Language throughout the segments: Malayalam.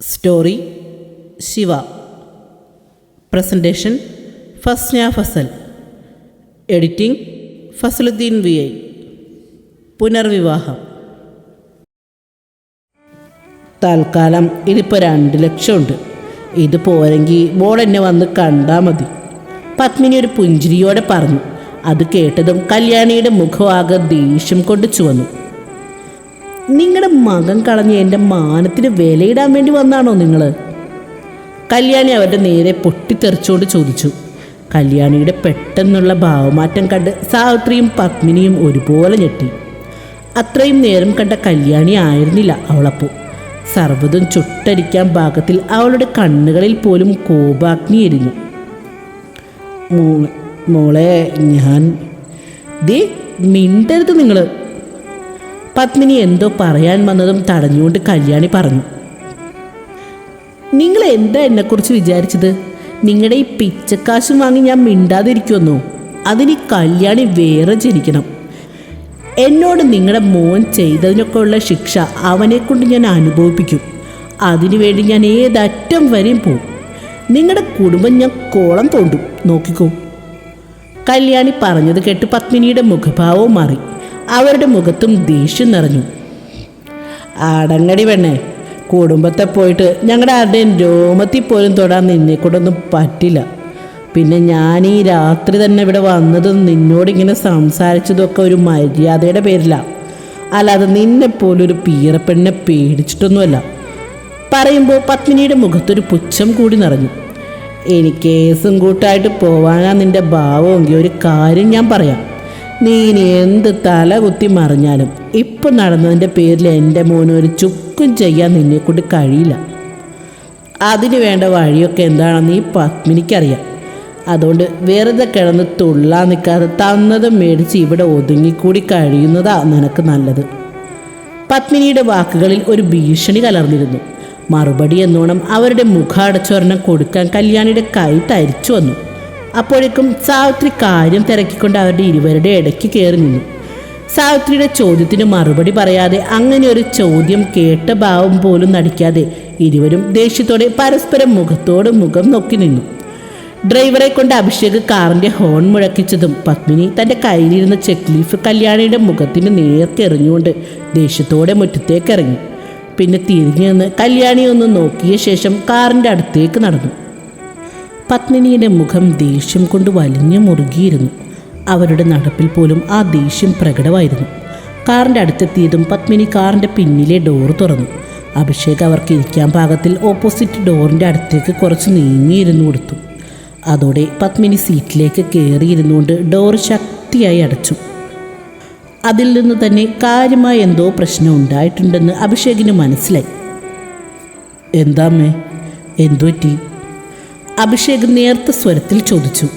Story Shiva presentation Fasna Fasal editing Fasaluddin V I പുനർവിവാഹം തൽക്കാലം ഇതിപ്പോൾ രണ്ട് ലക്ഷമുണ്ട്. ഇത് പോരെങ്കിൽ മോൾ എന്നെ വന്ന് കണ്ടാൽ മതി. പത്മിനി ഒരു പുഞ്ചിരിയോടെ പറഞ്ഞു. അത് കേട്ടതും കല്യാണിയുടെ മുഖമാകെ ദേഷ്യം കൊണ്ട് ചുവന്നു നിങ്ങളുടെ മകൻ കളഞ്ഞ് എന്റെ മാനത്തിന് വിലയിടാൻ വേണ്ടി വന്നാണോ നിങ്ങൾ കല്യാണി അവരുടെ നേരെ പൊട്ടിത്തെറിച്ചുകൊണ്ട് ചോദിച്ചു. കല്യാണിയുടെ പെട്ടെന്നുള്ള ഭാവമാറ്റം കണ്ട് സാവിത്രിയും പത്മിനിയും ഒരുപോലെ ഞെട്ടി. അത്രയും നേരം കണ്ട കല്യാണി ആയിരുന്നില്ല അവളപ്പോൾ സർവതും ചുട്ടരിക്കാൻ പാകത്തിൽ അവളുടെ കണ്ണുകളിൽ പോലും കോപാഗ്നി എരിഞ്ഞു മോളെ മോളെ ഞാൻ ദേ മിണ്ടരുത് നിങ്ങൾ പത്മിനി എന്തോ പറയാൻ വന്നതും തടഞ്ഞുകൊണ്ട് കല്യാണി പറഞ്ഞു. നിങ്ങൾ എന്താ എന്നെക്കുറിച്ച് വിചാരിച്ചത്? നിങ്ങളുടെ ഈ പിച്ചക്കാശും വാങ്ങി ഞാൻ മിണ്ടാതിരിക്കുമെന്നോ? അതിന് കല്യാണി വേറെ ജനിക്കണം. എന്നോട് നിങ്ങളുടെ മോൻ ചെയ്തതിനൊക്കെ ഉള്ള ശിക്ഷ അവനെ കൊണ്ട് ഞാൻ അനുഭവിപ്പിക്കും. അതിനുവേണ്ടി ഞാൻ ഏതറ്റം വരെയും പോകും നിങ്ങളുടെ കുടുംബം ഞാൻ കോളം തോണ്ടും. നോക്കിക്കോ. കല്യാണി പറഞ്ഞത് കേട്ട് പത്മിനിയുടെ മുഖഭാവവും മാറി. അവരുടെ മുഖത്തും ദേഷ്യം നിറഞ്ഞു. അടങ്ങടി പെണ്ണേ കുടുംബത്തെ പോയിട്ട് ഞങ്ങളുടെ ആരുടെയും രോമത്തിൽ പോലും തൊടാൻ നിന്നെ കൊണ്ടൊന്നും പറ്റില്ല. പിന്നെ ഞാൻ ഈ രാത്രി തന്നെ ഇവിടെ വന്നതും നിന്നോട് ഇങ്ങനെ സംസാരിച്ചതൊക്കെ ഒരു മര്യാദയുടെ പേരിലാണ് അല്ലാതെ നിന്നെ പോലൊരു പീറപ്പെണ്ണെ പേടിച്ചിട്ടൊന്നുമല്ല. പറയുമ്പോൾ പത്മിനിയുടെ മുഖത്തൊരു പുച്ഛം കൂടി നിറഞ്ഞു. എനിക്ക് കേസും കൂട്ടായിട്ട് പോവാനാ നിന്റെ ഭാവമെങ്കിൽ ഒരു കാര്യം ഞാൻ പറയാം. നീ ഇനി എന്ത് തല കുത്തി മറിഞ്ഞാലും ഇപ്പം നടന്നതിന്റെ പേരിൽ എന്റെ മോന് ഒരു ചുക്കും ചെയ്യാൻ നിന്നെക്കൊണ്ട് കഴിയില്ല. അതിന് വേണ്ട വഴിയൊക്കെ എന്താണെന്ന് ഈ പത്മിനിക്കറിയാം. അതുകൊണ്ട് വെറുതെ കിടന്ന് തുള്ളാൻ നിൽക്കാതെ തന്നതും മേടിച്ച് ഇവിടെ ഒതുങ്ങിക്കൂടി കഴിയുന്നതാ നിനക്ക് നല്ലത്. പത്മിനിയുടെ വാക്കുകളിൽ ഒരു ഭീഷണി കലർന്നിരുന്നു. മറുപടി എന്നോണം അവരുടെ മുഖാടച്ചോരണം കൊടുക്കാൻ കല്യാണിയുടെ കൈ തരിച്ചു വന്നു. അപ്പോഴേക്കും സാവിത്രി കാര്യം തിരക്കിക്കൊണ്ട് അവരുടെ ഇരുവരുടെ ഇടയ്ക്ക് കയറി നിന്നു. സാവിത്രിയുടെ ചോദ്യത്തിന് മറുപടി പറയാതെ അങ്ങനെ ഒരു ചോദ്യം കേട്ട ഭാവം പോലും നടിക്കാതെ ഇരുവരും ദേഷ്യത്തോടെ പരസ്പരം മുഖത്തോട് മുഖം നോക്കി നിന്നു. ഡ്രൈവറെ കൊണ്ട് അഭിഷേക് കാറിന്റെ ഹോൺ മുഴക്കിച്ചതും പത്മിനി തന്റെ കയ്യിലിരുന്ന ചെക്ക് ലീഫ് കല്യാണിയുടെ മുഖത്തിന് നേർക്കെറിഞ്ഞുകൊണ്ട് ദേഷ്യത്തോടെ മുറ്റത്തേക്ക് ഇറങ്ങി. പിന്നെ തിരിഞ്ഞു നിന്ന് കല്യാണി ഒന്ന് നോക്കിയ ശേഷം കാറിന്റെ അടുത്തേക്ക് നടന്നു. പത്മിനിയുടെ മുഖം ദേഷ്യം കൊണ്ട് വലിഞ്ഞു മുറുകിയിരുന്നു. അവരുടെ നടപ്പിൽ പോലും ആ ദേഷ്യം പ്രകടമായിരുന്നു. കാറിന്റെ അടുത്തെത്തിയതും പത്മിനി കാറിന്റെ പിന്നിലെ ഡോർ തുറന്നു. അഭിഷേക് അവർക്ക് ഇരിക്കാൻ പാകത്തിൽ ഓപ്പോസിറ്റ് ഡോറിന്റെ അടുത്തേക്ക് കുറച്ച് നീങ്ങിയിരുന്നു കൊടുത്തു. അതോടെ പത്മിനി സീറ്റിലേക്ക് കയറിയിരുന്നുകൊണ്ട് ഡോർ ശക്തിയായി അടച്ചു. അതിൽ നിന്ന് തന്നെ കാര്യമായ എന്തോ പ്രശ്നം ഉണ്ടായിട്ടുണ്ടെന്ന് അഭിഷേകിന് മനസ്സിലായി. എന്താമ്മേ? എന്തു പറ്റി? അഭിഷേക് നേർത്ത സ്വരത്തിൽ ചോദിച്ചു.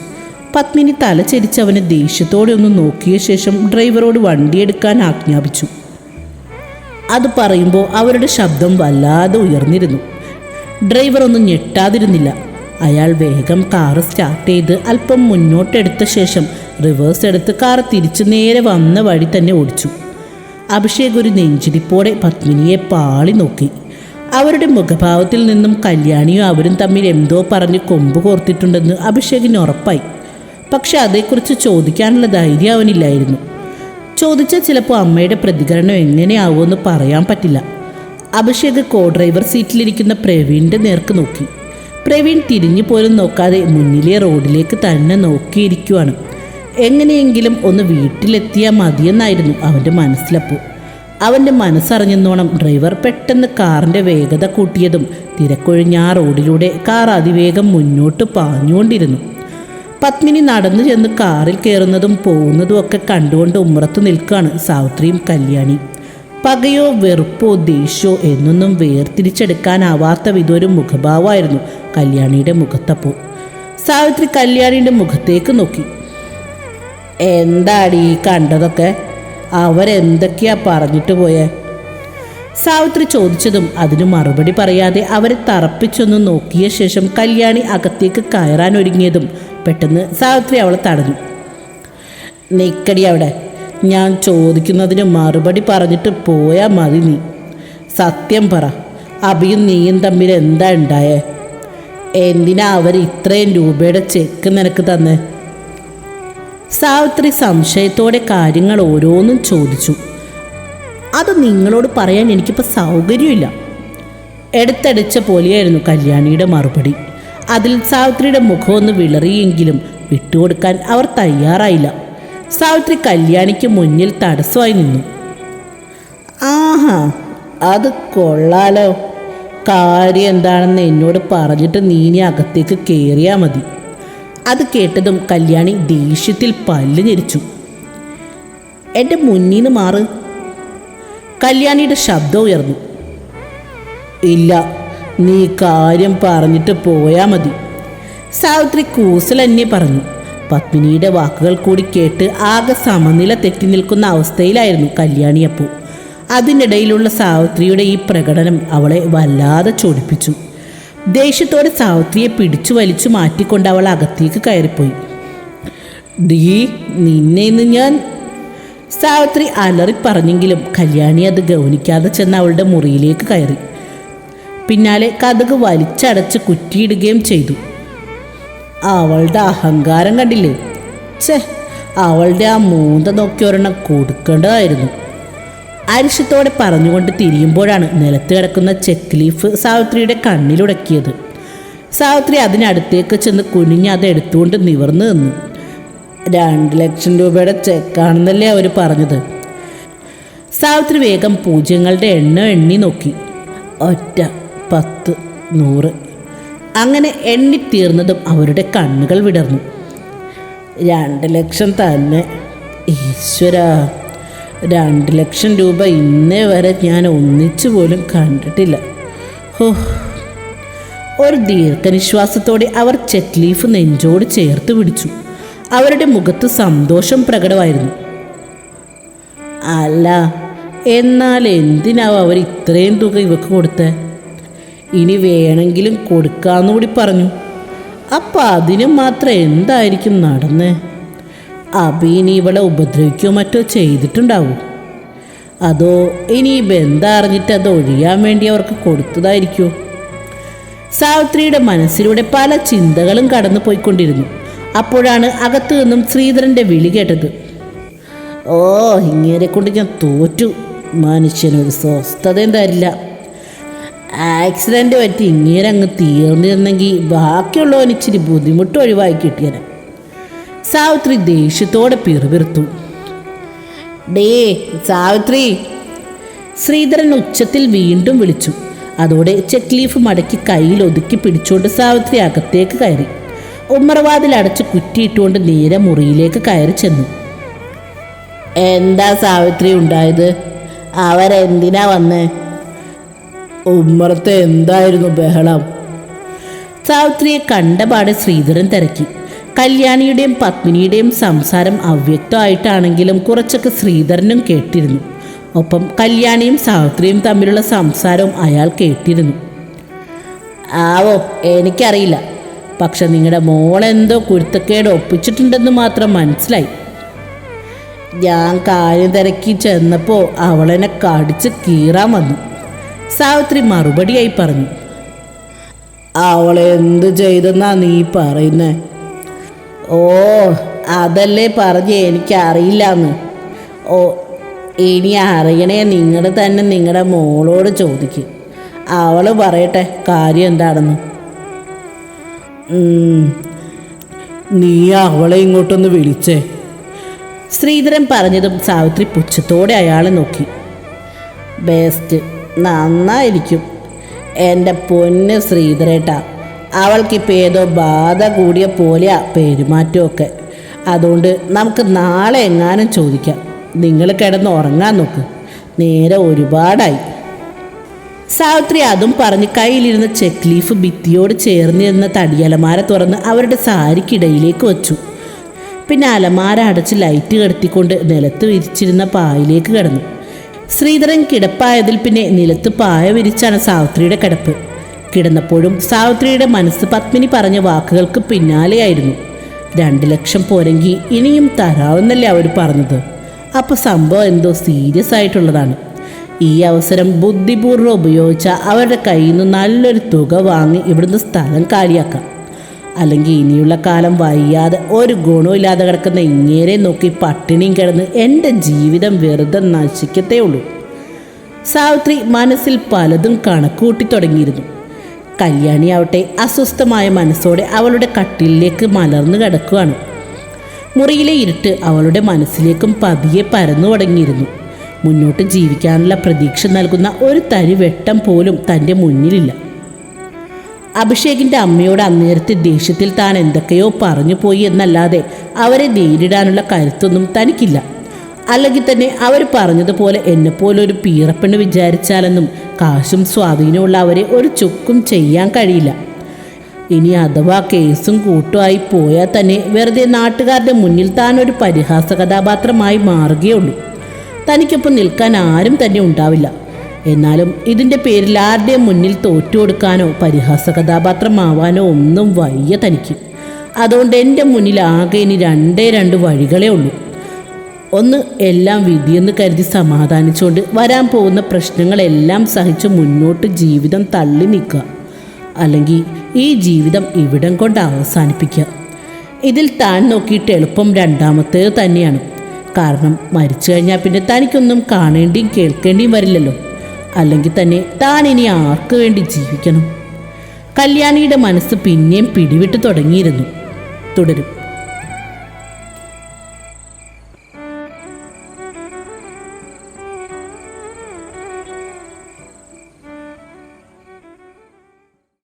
പത്മിനി തല ചരിച്ച് അവനെ ദേഷ്യത്തോടെ ഒന്ന് നോക്കിയ ശേഷം ഡ്രൈവറോട് വണ്ടിയെടുക്കാൻ ആജ്ഞാപിച്ചു. അത് പറയുമ്പോൾ അവരുടെ ശബ്ദം വല്ലാതെ ഉയർന്നിരുന്നു. ഡ്രൈവർ ഒന്നും ഞെട്ടാതിരുന്നില്ല. അയാൾ വേഗം കാറ് സ്റ്റാർട്ട് ചെയ്ത് അല്പം മുന്നോട്ടെടുത്ത ശേഷം റിവേഴ്സ് എടുത്ത് കാർ തിരിച്ചു നേരെ വന്ന വഴി തന്നെ ഓടിച്ചു. അഭിഷേക് ഒരു നെഞ്ചിരിപ്പോടെ പത്മിനിയെ പാളി നോക്കി. അവരുടെ മുഖഭാവത്തിൽ നിന്നും കല്യാണിയും അവരും തമ്മിൽ എന്തോ പറഞ്ഞ് കൊമ്പ് കോർത്തിട്ടുണ്ടെന്ന് അഭിഷേകിന് ഉറപ്പായി. പക്ഷെ അതേക്കുറിച്ച് ചോദിക്കാനുള്ള ധൈര്യം അവനില്ലായിരുന്നു. ചോദിച്ചാൽ ചിലപ്പോൾ അമ്മയുടെ പ്രതികരണം എങ്ങനെയാവുമെന്ന് പറയാൻ പറ്റില്ല. അഭിഷേക് കോ ഡ്രൈവർ സീറ്റിലിരിക്കുന്ന പ്രവീണിന്റെ നേർക്ക് നോക്കി. പ്രവീൺ തിരിഞ്ഞു പോലും നോക്കാതെ മുന്നിലെ റോഡിലേക്ക് തന്നെ നോക്കിയിരിക്കുവാണ്. എങ്ങനെയെങ്കിലും ഒന്ന് വീട്ടിലെത്തിയാൽ മതിയെന്നായിരുന്നു അവന്റെ മനസ്സിലപ്പോൾ അവന്റെ മനസ്സറിഞ്ഞെന്നോണം ഡ്രൈവർ പെട്ടെന്ന് കാറിന്റെ വേഗത കൂട്ടിയതും തിരക്കൊഴിഞ്ഞ ആ റോഡിലൂടെ കാർ അതിവേഗം മുന്നോട്ട് പാഞ്ഞുകൊണ്ടിരുന്നു. പത്മിനി നടന്നു ചെന്ന് കാറിൽ കയറുന്നതും പോകുന്നതും ഒക്കെ കണ്ടുകൊണ്ട് ഉമ്മറത്ത് നിൽക്കുകയാണ് സാവിത്രിയും കല്യാണി. പകയോ വെറുപ്പോ ദേഷ്യമോ എന്നൊന്നും വേർതിരിച്ചെടുക്കാനാവാത്ത വിധൊരു മുഖഭാവമായിരുന്നു കല്യാണിയുടെ മുഖത്തപ്പോൾ സാവിത്രി കല്യാണിയുടെ മുഖത്തേക്ക് നോക്കി. എന്താടി ഈ കണ്ടതൊക്കെ? അവരെന്തൊക്കെയാ പറഞ്ഞിട്ട് പോയേ? സാവിത്രി ചോദിച്ചതും അതിന് മറുപടി പറയാതെ അവരെ തറപ്പിച്ചൊന്ന് നോക്കിയ ശേഷം കല്യാണി അകത്തേക്ക് കയറാൻ ഒരുങ്ങിയതും പെട്ടെന്ന് സാവിത്രി അവളെ തടഞ്ഞു. നിക്കടി അവിടെ. ഞാൻ ചോദിക്കുന്നതിന് മറുപടി പറഞ്ഞിട്ട് പോയാൽ മതി നീ. സത്യം പറ അഭിയും നീയും തമ്മിൽ എന്താ ഉണ്ടായേ? എന്തിനാ അവർ ഇത്രയും രൂപയുടെ ചെക്ക് നിനക്ക് തന്നെ? സാവിത്രി സംശയത്തോടെ കാര്യങ്ങൾ ഓരോന്നും ചോദിച്ചു. അത് നിങ്ങളോട് പറയാൻ എനിക്കിപ്പോൾ സൗകര്യമില്ല. എടുത്തടിച്ച പോലെയായിരുന്നു കല്യാണിയുടെ മറുപടി. അതിൽ സാവിത്രിയുടെ മുഖമൊന്ന് വിളറിയെങ്കിലും വിട്ടുകൊടുക്കാൻ അവർ തയ്യാറായില്ല. സാവിത്രി കല്യാണിക്ക് മുന്നിൽ തടസ്സമായി നിന്നു. ആഹാ അത് കൊള്ളാലോ. കാര്യം എന്താണെന്ന് എന്നോട് പറഞ്ഞിട്ട് നീ ഇനി അകത്തേക്ക് കയറിയാൽ മതി. അത് കേട്ടതും കല്യാണി ദേഷ്യത്തിൽ പല്ല് ഞെരിച്ചു. എന്റെ മുന്നിൽ നിന്ന് മാറ്. കല്യാണിയുടെ ശബ്ദം ഉയർന്നു. ഇല്ല നീ കാര്യം പറഞ്ഞിട്ട് പോയാൽ മതി. സാവിത്രി കൂസൽ എന്നെ പറഞ്ഞു. പത്മിനിയുടെ വാക്കുകൾ കൂടി കേട്ട് ആകെ സമനില തെറ്റി നിൽക്കുന്ന അവസ്ഥയിലായിരുന്നു കല്യാണിയപ്പൂ അതിനിടയിലുള്ള സാവിത്രിയുടെ ഈ പ്രകടനം അവളെ വല്ലാതെ ചൊടിപ്പിച്ചു. ദേഷ്യത്തോടെ സാവിത്രിയെ പിടിച്ചു വലിച്ചു മാറ്റിക്കൊണ്ട് അവൾ അകത്തേക്ക് കയറിപ്പോയി. ഡീ നിന്നെ ഇന്ന് ഞാൻ സാവിത്രി അലറി പറഞ്ഞെങ്കിലും കല്യാണി അത് ഗൗനിക്കാതെ ചെന്ന് അവളുടെ മുറിയിലേക്ക് കയറി. പിന്നാലെ കഥക് വലിച്ചടച്ച് കുറ്റിയിടുകയും ചെയ്തു. അവളുടെ അഹങ്കാരം കണ്ടില്ലേ? ഛേ അവളുടെ ആ മൂന്ത നോക്കി ഒരെണ്ണം കൊടുക്കേണ്ടതായിരുന്നു. അരിശത്തോടെ പറഞ്ഞുകൊണ്ട് തിരിയുമ്പോഴാണ് നിലത്ത് കിടക്കുന്ന ചെക്ക് ലീഫ് സാവിത്രിയുടെ കണ്ണിലുടക്കിയത് സാവിത്രി അതിനടുത്തേക്ക് ചെന്ന് കുനിഞ്ഞ് അത് എടുത്തുകൊണ്ട് നിവർന്നു നിന്നു. രണ്ട് ലക്ഷം രൂപയുടെ ചെക്കാണെന്നല്ലേ അവർ പറഞ്ഞത്. സാവിത്രി വേഗം പൂജ്യങ്ങളുടെ എണ്ണ എണ്ണി നോക്കി. ഒറ്റ പത്ത് നൂറ് അങ്ങനെ എണ്ണിത്തീർന്നതും അവരുടെ കണ്ണുകൾ വിടർന്നു. രണ്ട് ലക്ഷം തന്നെ. ഈശ്വര. രണ്ട് ലക്ഷം രൂപ ഇന്നേ വരെ ഞാൻ ഒന്നിച്ചു പോലും കണ്ടിട്ടില്ല. ഹോ. ഒരു ദീർഘനിശ്വാസത്തോടെ അവർ ചെറ്റ്ലീഫ് നെഞ്ചോട് ചേർത്ത് പിടിച്ചു. അവരുടെ മുഖത്ത് സന്തോഷം പ്രകടമായിരുന്നു. അല്ല എന്നാൽ എന്തിനാവും അവർ ഇത്രയും തുക ഇവക്ക് കൊടുത്തേ? ഇനി വേണമെങ്കിലും കൊടുക്കാമെന്ന് കൂടി പറഞ്ഞു. അപ്പം അതിന് മാത്രം എന്തായിരിക്കും നടന്നേ? അബീനി ഇവളെ ഉപദ്രവിക്കുകയോ മറ്റോ ചെയ്തിട്ടുണ്ടാവും? അതോ ഇനി ബന്ധം അറിഞ്ഞിട്ട് അത് ഒഴിയാൻ വേണ്ടി അവർക്ക് കൊടുത്തതായിരിക്കുമോ സാവിത്രിയുടെ മനസ്സിലൂടെ പല ചിന്തകളും കടന്നു പോയിക്കൊണ്ടിരുന്നു. അപ്പോഴാണ് അകത്തു നിന്നും ശ്രീധരന്റെ വിളി കേട്ടത്. ഓ ഇങ്ങനെ കൊണ്ട് ഞാൻ തോറ്റു. മനുഷ്യനൊരു സ്വസ്ഥതയും തരില്ല ആക്സിഡന്റ് പറ്റി. ഇങ്ങനെ അങ്ങ് തീർന്നിരുന്നെങ്കിൽ ബാക്കിയുള്ളവൻ ഇച്ചിരി ബുദ്ധിമുട്ട് ഒഴിവായി കിട്ടിയത് സാവിത്രി ദേഷ്യത്തോടെ പിറുപിറുത്തു. ഡേ സാവിത്രി. ശ്രീധരൻ ഉച്ചത്തിൽ വീണ്ടും വിളിച്ചു. അതോടെ ചെക്ക് ലീഫ് മടക്കി കയ്യിൽ ഒതുക്കി പിടിച്ചുകൊണ്ട് സാവിത്രി അകത്തേക്ക് കയറി. ഉമ്മറവാതിൽ അടച്ച് കുറ്റിയിട്ടുകൊണ്ട് നേരെ മുറിയിലേക്ക് കയറി ചെന്നു. എന്താ സാവിത്രി ഉണ്ടായത്? അവരെന്തിനാ വന്നേ? ഉമ്മറത്തെ എന്തായിരുന്നു ബഹളം? സാവിത്രിയെ കണ്ടപാടെ ശ്രീധരൻ തിരക്കി. കല്യാണിയുടെയും പത്മിനിയുടെയും സംസാരം അവ്യക്തമായിട്ടാണെങ്കിലും കുറച്ചൊക്കെ ശ്രീധരനും കേട്ടിരുന്നു. ഒപ്പം കല്യാണിയും സാവിത്രിയും തമ്മിലുള്ള സംസാരവും അയാൾ കേട്ടിരുന്നു. ആവോ എനിക്കറിയില്ല. പക്ഷെ നിങ്ങളുടെ മോളെന്തോ കുരുത്തക്കേട് ഒപ്പിച്ചിട്ടുണ്ടെന്ന് മാത്രം മനസ്സിലായി. ഞാൻ കാര്യം തിരക്കി ചെന്നപ്പോൾ അവളെന്നെ കടിച്ച് കീറാൻ വന്നു. സാവിത്രി മറുപടിയായി പറഞ്ഞു. അവളെ എന്ത് ചെയ്തെന്നാ നീ പറയുന്നേ? ഓ അതല്ലേ പറഞ്ഞ് എനിക്കറിയില്ലെന്ന്. ഓ ഇനി അറിയണേ നിങ്ങൾ തന്നെ നിങ്ങളുടെ മോളോട് ചോദിക്കും. അവൾ പറയട്ടെ കാര്യം എന്താണെന്ന്. നീ അവളെ ഇങ്ങോട്ടൊന്ന് വിളിച്ചേ. ശ്രീധരൻ പറഞ്ഞതും സാവിത്രി പുച്ഛത്തോടെ അയാളെ നോക്കി. ബെസ്റ്റ്. നന്നായിരിക്കും. എന്റെ പൊന്ന് ശ്രീധരേട്ട അവൾക്കിപ്പോൾ ഏതോ ബാധ കൂടിയ പോലെയാ പെരുമാറ്റമൊക്കെ. അതുകൊണ്ട് നമുക്ക് നാളെ എങ്ങാനും ചോദിക്കാം. നിങ്ങൾ കിടന്ന് ഉറങ്ങാൻ നോക്ക്. നേരെ ഒരുപാടായി. സാവിത്രി അതും പറഞ്ഞ് കയ്യിലിരുന്ന ചെക്ക് ലീഫ് ഭിത്തിയോട് ചേർന്നിരുന്ന തടിയലമാര തുറന്ന് അവരുടെ സാരിക്കിടയിലേക്ക് വച്ചു. പിന്നെ അലമാര അടച്ച് ലൈറ്റ് കടത്തിക്കൊണ്ട് നിലത്ത് വിരിച്ചിരുന്ന പായിലേക്ക് കിടന്നു. ശ്രീധരൻ കിടപ്പായതിൽ പിന്നെ നിലത്ത് പായ വിരിച്ചാണ് സാവിത്രിയുടെ കിടപ്പ്. കിടന്നപ്പോഴും സാവിത്രിയുടെ മനസ്സ് പത്മിനി പറഞ്ഞ വാക്കുകൾക്ക് പിന്നാലെയായിരുന്നു. രണ്ട് ലക്ഷം പോരെങ്കിൽ ഇനിയും തരാമെന്നല്ലേ അവർ പറഞ്ഞത്. അപ്പോൾ സംഭവം എന്തോ സീരിയസ് ആയിട്ടുള്ളതാണ്. ഈ അവസരം ബുദ്ധിപൂർവം ഉപയോഗിച്ച അവരുടെ കയ്യിൽ നിന്ന് നല്ലൊരു തുക വാങ്ങി ഇവിടുന്ന് സ്ഥലം കാലിയാക്കാം. അല്ലെങ്കിൽ ഇനിയുള്ള കാലം വയ്യാതെ ഒരു ഗുണമില്ലാതെ കിടക്കുന്ന ഇങ്ങേരെ നോക്കി പട്ടിണിയും കിടന്ന് എന്റെ ജീവിതം വെറുതെ നശിക്കത്തേ ഉള്ളൂ. സാവിത്രി മനസ്സിൽ പലതും കണക്കൂട്ടി തുടങ്ങിയിരുന്നു. കല്യാണിയാവട്ടെ അസ്വസ്ഥമായ മനസ്സോടെ അവളുടെ കട്ടിലിലേക്ക് മലർന്നു കിടക്കുകയാണ്. മുറിയിലെ ഇരുട്ട് അവളുടെ മനസ്സിലേക്കും പതിയെ പരന്നു തുടങ്ങിയിരുന്നു. മുന്നോട്ട് ജീവിക്കാനുള്ള പ്രതീക്ഷ നൽകുന്ന ഒരു തരി വെട്ടം പോലും തന്റെ മുന്നിലില്ല. അഭിഷേകിന്റെ അമ്മയോട് അന്നേരത്തെ ദേഷ്യത്തിൽ താൻ എന്തൊക്കെയോ പറഞ്ഞു പോയി എന്നല്ലാതെ അവരെ നേരിടാനുള്ള കരുത്തൊന്നും തനിക്കില്ല. അല്ലെങ്കിൽ തന്നെ അവർ പറഞ്ഞതുപോലെ എന്നെപ്പോലെ ഒരു പീറപ്പെണ്ണ് വിചാരിച്ചാലെന്നും കാശും സ്വാധീനമുള്ള അവരെ ഒരു ചുക്കും ചെയ്യാൻ കഴിയില്ല. ഇനി അഥവാ കേസും കൂട്ടുമായി പോയാൽ തന്നെ വെറുതെ നാട്ടുകാരുടെ മുന്നിൽ താൻ ഒരു പരിഹാസ കഥാപാത്രമായി മാറുകയുള്ളൂ. തനിക്കൊപ്പം നിൽക്കാൻ ആരും തന്നെ ഉണ്ടാവില്ല. എന്നാലും ഇതിന്റെ പേരിൽ ആരുടെയും മുന്നിൽ തോറ്റു കൊടുക്കാനോ പരിഹാസ കഥാപാത്രമാവാനോ ഒന്നും വയ്യ തനിക്ക്. അതുകൊണ്ട് എന്റെ മുന്നിൽ ആകെ ഇനി രണ്ടേ രണ്ട് വഴികളേ ഉള്ളൂ. ഒന്ന് എല്ലാം വിധിയെന്ന് കരുതി സമാധാനിച്ചുകൊണ്ട് വരാൻ പോകുന്ന പ്രശ്നങ്ങളെല്ലാം സഹിച്ച് മുന്നോട്ട് ജീവിതം തള്ളി നിൽക്കുക അല്ലെങ്കിൽ ഈ ജീവിതം ഇവിടം കൊണ്ട് അവസാനിപ്പിക്കുക. ഇതിൽ താൻ നോക്കിയിട്ട് എളുപ്പം രണ്ടാമത്തേത് തന്നെയാണ്. കാരണം മരിച്ചു കഴിഞ്ഞാൽ പിന്നെ തനിക്കൊന്നും കാണേണ്ടിയും കേൾക്കേണ്ടിയും വരില്ലല്ലോ. അല്ലെങ്കിൽ തന്നെ താൻ ഇനി ആർക്ക് വേണ്ടി ജീവിക്കണം? കല്യാണിയുടെ മനസ്സ് പിന്നെയും പിടിവിട്ട് തുടങ്ങിയിരുന്നു. തുടരും.